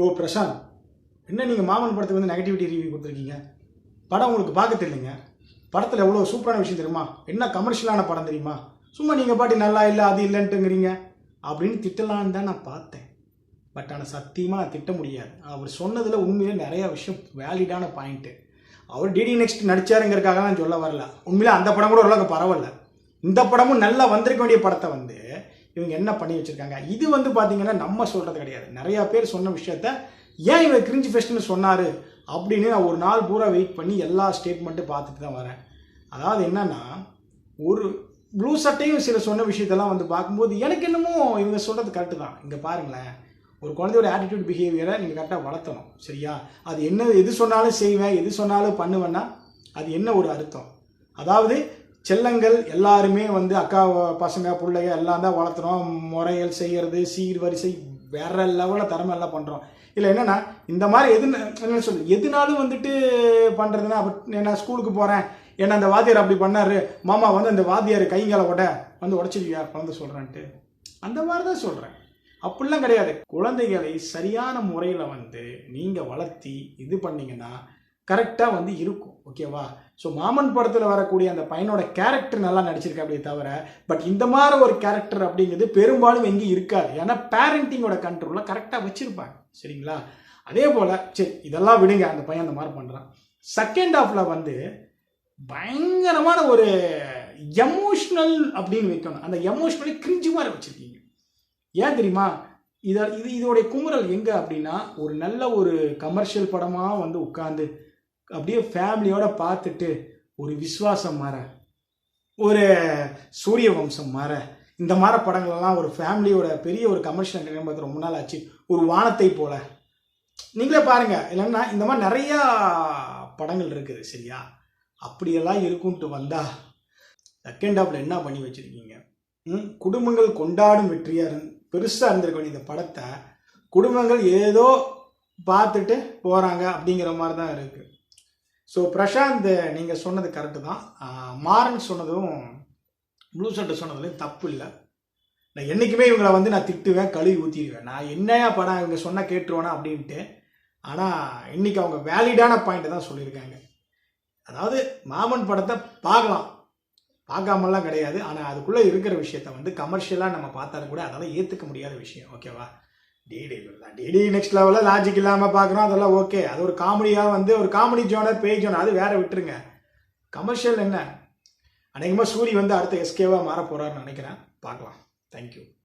ஓ பிரசாந்த் என்ன நீங்கள் மாமன் படத்துக்கு வந்து நெகட்டிவிட்டி ரிவ்யூ கொடுத்துருக்கீங்க? படம் உங்களுக்கு பார்க்க தெரியலைங்க. படத்தில் எவ்வளோ சூப்பரான விஷயம் தெரியுமா? என்ன கமர்ஷியலான படம் தெரியுமா? சும்மா நீங்கள் பாட்டி நல்லா இல்லை அது இல்லைன்ட்டுங்கிறீங்க அப்படின்னு திட்டலான்னு தான் நான் பார்த்தேன். பட் ஆனால் சத்தியமாக திட்ட முடியாது. அவர் சொன்னதில் உண்மையிலே நிறையா விஷயம் வேலிடான பாயிண்ட்டு அவர் டிடி நெக்ஸ்ட் நடித்தாருங்கிறக்காக நான் சொல்ல வரல. உண்மையிலே அந்த படம் கூட ஓரளவுக்கு பரவாயில்ல. இந்த படமும் நல்லா வந்திருக்க வேண்டிய படத்தை வந்து இவங்க என்ன பண்ணி வச்சுருக்காங்க? இது வந்து பார்த்தீங்கன்னா நம்ம சொல்கிறது கிடையாது. நிறையா பேர் சொன்ன விஷயத்த ஏன் இவர் கிரிஞ்சு ஃபெஸ்ட்னு சொன்னார் அப்படின்னு நான் ஒரு நாள் பூரா வெயிட் பண்ணி எல்லா ஸ்டேட்மெண்ட்டும் பார்த்துட்டு தான் வரேன். அதாவது என்னென்னா ஒரு ப்ளூ சட்டையும் சில சொன்ன விஷயத்தெல்லாம் வந்து பார்க்கும்போது எனக்கு என்னமோ இவங்க சொல்கிறது கரெக்டு தான். இங்கே பாருங்களேன். ஒரு குழந்தையோட ஆட்டிடியூட் பிஹேவியரை நீங்கள் கரெக்டாக வளர்த்தணும். சரியா? அது என்ன எது சொன்னாலும் செய்வேன் எது சொன்னாலும் பண்ணுவேன்னா அது என்ன ஒரு அர்த்தம்? அதாவது செல்லங்கள் எல்லாருமே வந்து அக்கா பசங்க பிள்ளைங்க எல்லாம் தான் வளர்த்துறோம். முறைகள் செய்கிறது சீர் வரிசை வேற லெவலில் திறமை எல்லாம் பண்ணுறோம் இல்லை என்னன்னா இந்த மாதிரி எது என்ன சொல்லு எதுனாலும் வந்துட்டு பண்ணுறதுன்னா அப்ப நான் ஸ்கூலுக்கு போகிறேன் ஏன்னா அந்த வாத்தியார் அப்படி பண்ணாரு. மாமா வந்து அந்த வாத்தியார் கைங்கால உட வந்து உடச்சிருவியா குழந்தை சொல்கிறேன்ட்டு அந்த மாதிரி தான் சொல்கிறேன் அப்படிலாம் கிடையாது. குழந்தைகளை சரியான முறையில் வந்து நீங்கள் வளர்த்தி இது பண்ணிங்கன்னா கரெக்டாக வந்து இருக்கும் ஓகேவா? ஸோ மாமன் படத்தில் வரக்கூடிய அந்த பையனோட கேரக்டர் நல்லா நடிச்சிருக்கா அப்படியே தவிர பட் இந்த மாதிரி ஒரு கேரக்டர் அப்படிங்கிறது பெரும்பாலும் எங்கேயும் இருக்காது. ஏன்னா பேரண்டிங்கோட கண்ட்ரோலில் கரெக்டாக வச்சுருப்பாங்க சரிங்களா? அதே போல் சரி இதெல்லாம் விடுங்க அந்த பையன் அந்த மாதிரி பண்ணுறான் செகண்ட் ஹாஃபில் வந்து பயங்கரமான ஒரு எமோஷ்னல் அப்படின்னு வைக்கணும். அந்த எமோஷ்னலி கிரிஞ்சு மாதிரி வச்சுருக்கீங்க. ஏன் தெரியுமா? இதை இது இதோடைய குமுறல் எங்கே அப்படின்னா ஒரு நல்ல ஒரு கமர்ஷியல் படமாக வந்து உட்காந்து அப்படியே ஃபேமிலியோட பார்த்துட்டு ஒரு விஸ்வாசம் மாற ஒரு சூரிய வம்சம் மாற இந்த மாதிரி படங்கள்லாம் ஒரு ஃபேமிலியோட பெரிய ஒரு கமர்ஷியல் பார்த்து ரொம்ப நாள் ஆச்சு. ஒரு வானத்தை போல. நீங்களே பாருங்க. இல்லைன்னா இந்த மாதிரி நிறையா படங்கள் இருக்குது சரியா? அப்படியெல்லாம் இருக்குன்ட்டு வந்தா செகண்ட் ஹாஃபில் என்ன பண்ணி வச்சிருக்கீங்க? ம், குடும்பங்கள் கொண்டாடும் வெற்றியாக இருந்து பெருசாக இருந்திருக்க வேண்டிய இந்த படத்தை குடும்பங்கள் ஏதோ பார்த்துட்டு போகிறாங்க அப்படிங்கிற மாதிரி தான் இருக்குது ஸோ பிரசாந்த் நீங்கள் சொன்னது கரெக்டு தான். மாறன் சொன்னதும் ப்ளூ சட்டை சொன்னதுலையும் தப்பு இல்லை. நான் என்றைக்குமே இவங்களை வந்து நான் திட்டுவேன் கழுவி ஊற்றிடுவேன் நான் என்னையா படம் இவங்க சொன்னால் கேட்டுருவேனா அப்படின்ட்டு. ஆனால் இன்றைக்கி அவங்க வேலிடான பாயிண்ட்டை தான் சொல்லியிருக்காங்க. அதாவது மாமன் படத்தை பார்க்கலாம். பார்க்காமலாம் கிடையாது. ஆனால் அதுக்குள்ளே இருக்கிற விஷயத்த வந்து கமர்ஷியலாக நம்ம பார்த்தாலும் கூட அதெல்லாம் ஏற்றுக்க முடியாத விஷயம். ஓகேவா டிடி டிடி நெக்ஸ்ட் லெவலில் லாஜிக் இல்லாமல் பார்க்குறோம் அதெல்லாம் ஓகே அது ஒரு காமெடியாக வந்து ஒரு காமெடி ஜோனர் பேய் ஜோனர் அது வேற விட்டுருங்க. கமர்ஷியல் என்ன? அநேகமாக சூரி வந்து அடுத்த எஸ்கேவாக மாற போகிறாருன்னு நினைக்கிறேன். பார்க்கலாம். தேங்க்யூ